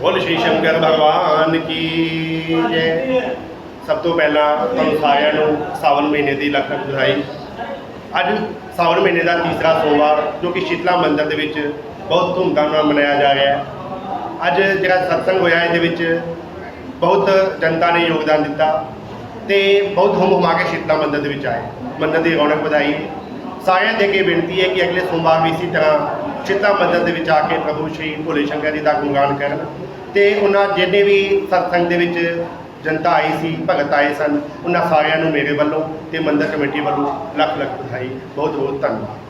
ਬੋਲ ਸ਼੍ਰੀ ਸ਼ੰਕਰ ਭਗਵਾਨ ਕੀ ਜੈ। ਸਭ ਤੋਂ ਪਹਿਲਾਂ ਤੁਹਾਨੂੰ ਸਾਰਿਆਂ ਨੂੰ ਸਾਵਨ ਮਹੀਨੇ ਦੀ ਲੱਖ ਲੱਖ ਵਧਾਈ। ਅੱਜ ਸਾਵਨ ਮਹੀਨੇ ਦਾ ਤੀਸਰਾ ਸੋਮਵਾਰ, ਜੋ ਕਿ ਸ਼ੀਤਲਾ ਮੰਦਿਰ ਦੇ ਵਿੱਚ ਬਹੁਤ ਧੂਮਧਾਮ ਨਾਲ ਮਨਾਇਆ ਜਾ ਰਿਹਾ ਹੈ। ਅੱਜ ਜਿਹੜਾ ਸਤਸੰਗ ਹੋਇਆ, ਇਹਦੇ ਵਿੱਚ ਬਹੁਤ ਜਨਤਾ ਨੇ ਯੋਗਦਾਨ ਦਿੱਤਾ ਤੇ ਬਹੁਤ ਹੁਮ ਹੁਮਾ ਕੇ ਸ਼ੀਤਲਾ ਮੰਦਰ ਦੇ ਵਿੱਚ ਆਏ। ਮੰਦਰ ਦੀ ਰੌਣਕ ਵਧਾਈ। ਸਾਰਿਆਂ ਦੇ ਕੇ ਬੇਨਤੀ ਹੈ ਕਿ ਅਗਲੇ ਸੋਮਵਾਰ ਵੀ ਇਸੇ ਤਰ੍ਹਾਂ ਸ਼ੀਤਲਾ ਮੰਦਰ ਦੇ ਵਿੱਚ ਆ ਕੇ ਪ੍ਰਭੂ ਸ਼੍ਰੀ ਭੋਲੇ ਸ਼ੰਕਰ ਜੀ ਦਾ ਗੁਣਗਾਨ ਕਰਨ ਤੇ ਉਹਨਾਂ ਜਿੰਨੇ ਵੀ ਸਤਸੰਗ ਦੇ ਵਿੱਚ ਜਨਤਾ ਆਈ ਸੀ, ਭਗਤ ਆਏ ਸਨ, ਉਹਨਾਂ ਸਾਰਿਆਂ ਨੂੰ ਮੇਰੇ ਵੱਲੋਂ ਤੇ ਮੰਦਰ ਕਮੇਟੀ ਵੱਲੋਂ ਲੱਖ ਲੱਖ ਵਧਾਈ। ਬਹੁਤ ਬਹੁਤ ਧੰਨਵਾਦ।